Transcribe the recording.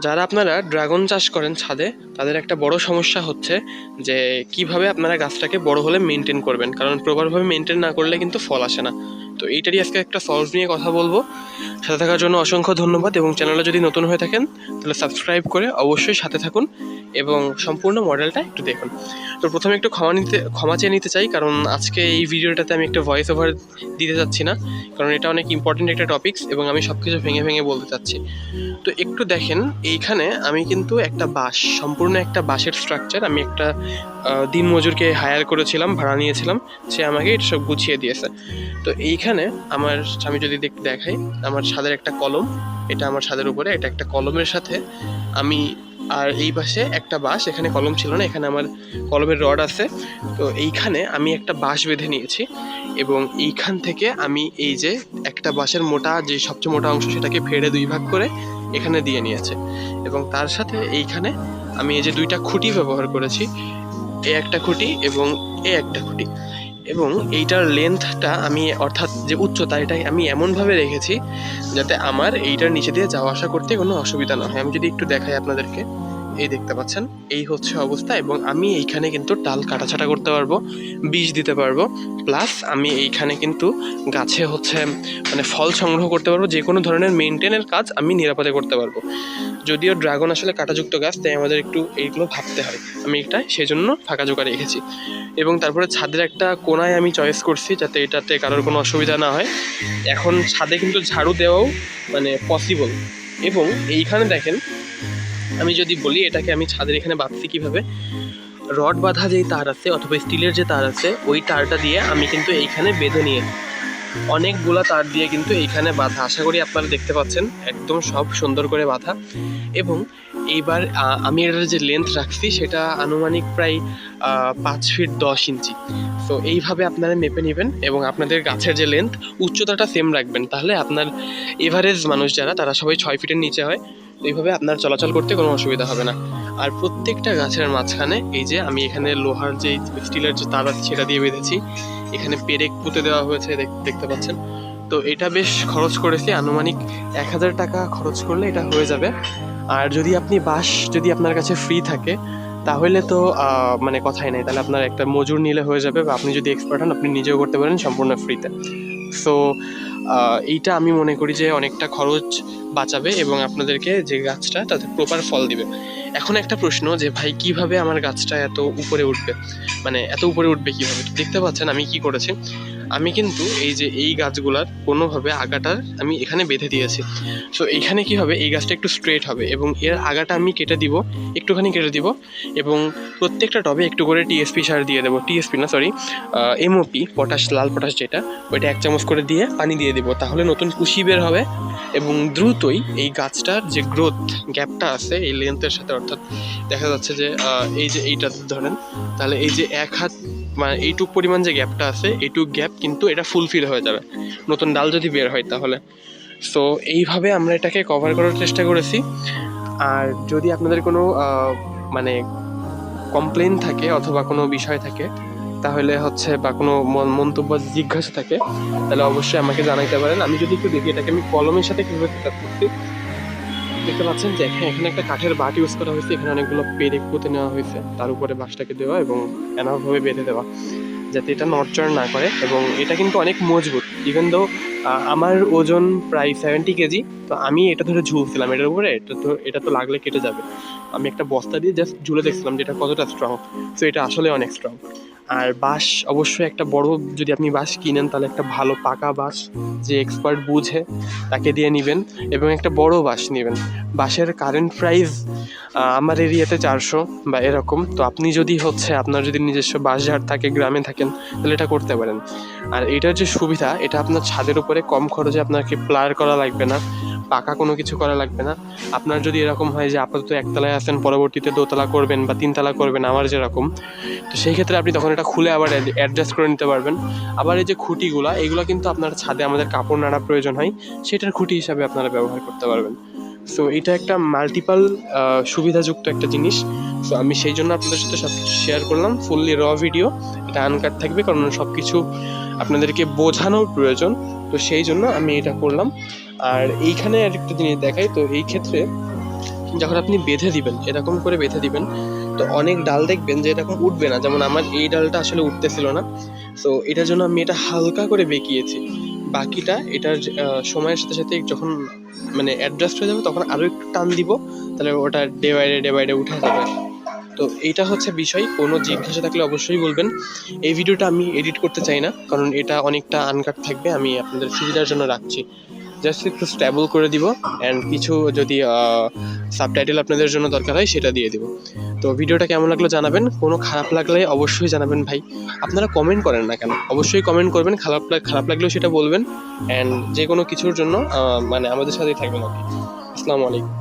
যারা আপনারা ড্রাগন চাষ করেন ছাদে, তাদের একটা বড় সমস্যা হচ্ছে যে, কীভাবে আপনারা গাছটাকে বড় হলে মেনটেন করবেন? কারণ প্রপারভাবে মেনটেন না করলে কিন্তু ফল আসে না। তো এইটারই আজকে একটা সলভ নিয়ে কথা বলব। সাথে থাকার জন্য অসংখ্য ধন্যবাদ এবং চ্যানেলে যদি নতুন হয়ে থাকেন, তাহলে সাবস্ক্রাইব করে অবশ্যই সাথে থাকুন এবং সম্পূর্ণ মডেলটা একটু দেখুন। তো প্রথমে একটু ক্ষমা নিতে, ক্ষমা চেয়ে নিতে চাই, কারণ আজকে এই ভিডিওটাতে আমি একটা ভয়েস ওভার দিতে চাচ্ছি না, কারণ এটা অনেক ইম্পর্টেন্ট একটা টপিকস এবং আমি সব কিছু ভেঙে ভেঙে বলতে চাচ্ছি। তো একটু দেখেন, এইখানে আমি কিন্তু একটা বাঁশ, সম্পূর্ণ একটা বাঁশের স্ট্রাকচার আমি একটা দিনমজুরকে হায়ার করেছিলাম, ভাড়া নিয়েছিলাম, সে আমাকে এটা সব গুছিয়ে দিয়েছে। তো এইখানে আমার আমি যদি দেখ- দেখাই আমার ছাদের একটা কলম, এটা আমার ছাদের উপরে, এটা একটা কলমের সাথে আমি আর এই পাশে একটা বাঁশ, এখানে কলম ছিল না, এখানে আমার কলমের রড আছে। তো এইখানে আমি একটা বাঁশ বেঁধে নিয়েছি এবং এইখান থেকে আমি এই যে একটা বাঁশের মোটা, যে সবচেয়ে মোটা অংশ, সেটাকে ফেড়ে দুই ভাগ করে এখানে দিয়ে নিয়েছে। এবং তার সাথে এইখানে আমি এই যে দুইটা খুঁটি ব্যবহার করেছি, এ একটা খুঁটি এবং এ একটা খুঁটি। এবং এইটার লেন্থটা আমি, অর্থাৎ যে উচ্চতা, এটাই আমি এমনভাবে রেখেছি যাতে আমার এইটার নিচে দিয়ে যাওয়া আসা করতে কোনো অসুবিধা না হয়। আমি যদি একটু দেখাই আপনাদেরকে। এই দেখতে পাচ্ছেন, এই হচ্ছে অবস্থা এবং আমি এইখানে কিন্তু ডাল কাটাছাটা করতে পারব বীজ দিতে পারব, প্লাস আমি এইখানে কিন্তু গাছে হচ্ছে মানে ফল সংগ্রহ করতে পারব, যে কোনো ধরনের মেনটেনের কাজ আমি নিরাপদে করতে পারব। যদিও ড্রাগন আসলে কাঁটাযুক্ত গাছ, তাই আমাদের একটু এইগুলো ভাবতে হয়। আমি এটা সেজন্য ফাঁকা জোকা রেখেছি। এবং তারপরে ছাদের একটা কোনায় আমি চয়েস করছি, যাতে এটাতে কারোর কোনো অসুবিধা না হয়। এখন ছাদে কিন্তু ঝাড়ু দেওয়াও মানে পসিবল এবং এইখানে দেখেন আমি যদি বলি এটাকে আমি ছাদের এখানে বাঁধছি কীভাবে? রড বাঁধা যেই তার আছে অথবা স্টিলের যে তার আছে, ওই তারটা দিয়ে আমি কিন্তু এইখানে বেঁধে নিয়ে অনেকগুলা তার দিয়ে কিন্তু এইখানে বাঁধা। আশা করি আপনারা দেখতে পাচ্ছেন, একদম সব সুন্দর করে বাঁধা। এবং এইবার আমি এটার যে লেন্থ রাখছি সেটা আনুমানিক প্রায় পাঁচ ফিট দশ ইঞ্চি তো এইভাবে আপনারা মেপে নেবেন এবং আপনাদের গাছের যে লেন্থ উচ্চতাটা সেম রাখবেন। তাহলে আপনার এভারেজ মানুষ যারা, তারা সবাই ছয় ফিটের নিচে হয়। এইভাবে আপনার চলাচল করতে কোনো অসুবিধা হবে না। আর প্রত্যেকটা গাছের মাঝখানে এই যে আমি এখানে লোহার যে স্টিলের যে তার আছে সেটা দিয়ে বেঁধেছি। এখানে পেরেক পুঁতে দেওয়া হয়েছে দেখ- দেখতে পাচ্ছেন। তো এটা বেশ খরচ করেছি, আনুমানিক এক হাজার টাকা খরচ করলে এটা হয়ে যাবে। আর যদি আপনি বাঁশ যদি আপনার কাছে ফ্রি থাকে, তাহলে তো মানে কথাই নাই। তাহলে আপনার একটা মজুর নিলে হয়ে যাবে বা আপনি যদি এক্সপার্ট হন, আপনি নিজেও করতে পারেন সম্পূর্ণ ফ্রিতে সো এইটা আমি মনে করি যে অনেকটা খরচ বাঁচাবে এবং আপনাদেরকে যে গাছটা, তাতে প্রপার ফল দিবে। এখন একটা প্রশ্ন যে, ভাই, কীভাবে আমার গাছটা এত উপরে উঠবে? মানে এত উপরে উঠবে কীভাবে? দেখতে পাচ্ছেন আমি কি করেছি। আমি কিন্তু এই যে এই গাছগুলার কোনোভাবে আগাটার আমি এখানে বেঁধে দিয়েছি। সো এইখানে কি হবে? এই গাছটা একটু স্ট্রেট হবে এবং এর আগাটা আমি কেটে দিব, একটুখানি কেটে দিব এবং প্রত্যেকটা টবে একটু করে টিএসপি সার দিয়ে দেবো। টিএসপি না সরি এমওপি পটাশ লাল পটাশ যেটা, ওইটা এক চামচ করে দিয়ে পানি দিয়ে দিব। তাহলে নতুন কুশি বের হবে এবং দ্রুতই এই গাছটার যে গ্রোথ গ্যাপটা আছে, এই লেন্থের সাথে অর্থাৎ দেখা যাচ্ছে যে এই যে এইটা ধরেন, তাহলে এই যে এক হাত মানে এইটুক পরিমাণ যে গ্যাপটা আছে, এইটুক গ্যাপ কিন্তু এটা ফুলফিল হয়ে যাবে। নতুন ডাল যদি বের হয় তাহলে। সো এইভাবে আমরা এটাকে কভার করার চেষ্টা করেছি। আর যদি আপনাদের কোনো মানে কমপ্লেন থাকে অথবা কোনো বিষয় থাকে, তাহলে হচ্ছে বা কোনো মন- মন্তব্য, জিজ্ঞাসা থাকে, তাহলে অবশ্যই আমাকে জানাইতে পারেন। আমি যদি একটু দেখি, এটাকে আমি কলমের সাথে কীভাবে করছি দেখতে পাচ্ছেন যে এখানে এখানে একটা কাঠের বাট ইউজ করা হয়েছে। এখানে অনেকগুলো পেরেক পুঁতে নেওয়া হয়েছে। তার উপরে বাঁশটাকে দেওয়া এবং এনাভাবে বেঁধে দেওয়া, যাতে এটা নড়চড় না করে এবং এটা কিন্তু অনেক মজবুত। ইভেন দো আমার ওজন প্রায় সেভেন্টি কেজি, তো আমি এটা ধরে ঝুলছিলাম। এটার উপরে এটা তো এটা তো লাগলে কেটে যাবে। আমি একটা বস্তা দিয়ে জাস্ট ঝুলে দেখছিলাম যে এটা কতটা স্ট্রং সো এটা আসলে অনেক স্ট্রং আর বাঁশ অবশ্যই একটা বড়, যদি আপনি বাঁশ কিনেন, তাহলে একটা ভালো পাকা বাঁশ যে এক্সপার্ট বুঝে, তাকে দিয়ে নেবেন এবং একটা বড় বাঁশ নেবেন। বাঁশের কারেন্ট প্রাইস আমার এরিয়াতে চারশো বা এরকম। তো আপনি যদি হচ্ছে, আপনার যদি নিজস্ব বাঁশঝাড় থাকে, গ্রামে থাকেন, তাহলে এটা করতে পারেন। আর এটার যে সুবিধা, এটা আপনার ছাদের উপরে কম খরচে আপনাকে প্লার করা লাগবে না। পাকা কোনো কিছু করা লাগবে না। আপনার যদি এরকম হয় যে আপাতত একতলায় আসেন, পরবর্তীতে দোতলা করবেন বা তিনতলা করবেন, আমার যেরকম, তো সেই ক্ষেত্রে আপনি তখন এটা খুলে আবার অ্যাডজাস্ট করে নিতে পারবেন। আবার এই যে খুঁটিগুলো, এগুলো কিন্তু আপনার ছাদে আমাদের কাপড় নাড়া প্রয়োজন হয়, সেটার খুঁটি হিসাবে আপনারা ব্যবহার করতে পারবেন। সো এটা একটা মাল্টিপাল সুবিধাযুক্ত একটা জিনিস। সো আমি সেই জন্য আপনাদের সাথে সব কিছু শেয়ার করলাম। ফুললি র ভিডিও এটা আনকাট থাকবে কারণ সব কিছু আপনাদেরকে বোঝানোর প্রয়োজন। তো সেই জন্য আমি এটা করলাম। আর এইখানে আরেকটা জিনিস দেখাই। তো এই ক্ষেত্রে যখন আপনি বেঁধে দিবেন, এরকম করে বেঁধে দিবেন, তো অনেক ডাল দেখবেন যে এরকম উঠবে না। যেমন আমার এই ডালটা আসলে উঠতেছিল না। তো এটার জন্য আমি এটা হালকা করে বেঁকিয়েছি। বাকিটা এটার সময়ের সাথে সাথে যখন মানে অ্যাডজাস্ট হয়ে যাবে, তখন আরও একটু টান দিব, তাহলে ওটা day by day day by day উঠে যাবে। তো এইটা হচ্ছে বিষয়, কোনো জিজ্ঞাসা থাকলে অবশ্যই বলবেন। এই ভিডিওটা আমি এডিট করতে চাই না, কারণ এটা অনেকটা আনকাট থাকবে, আমি আপনাদের সুবিধার জন্য রাখছি। জাস্ট একটু স্ট্যাবল করে দিব অ্যান্ড কিছু যদি সাবটাইটেল আপনাদের জন্য দরকার হয় সেটা দিয়ে দিব। তো ভিডিওটা কেমন লাগল জানাবেন, কোনো খারাপ লাগলে অবশ্যই জানাবেন ভাই। আপনারা কমেন্ট করেন না কেন, অবশ্যই কমেন্ট করবেন, খারাপ খারাপ লাগলেও সেটা বলবেন। অ্যান্ড যে কোনো কিছুর জন্য মানে আমাদের সাথেই থাকবেন আর কি। আসসালামু আলাইকুম।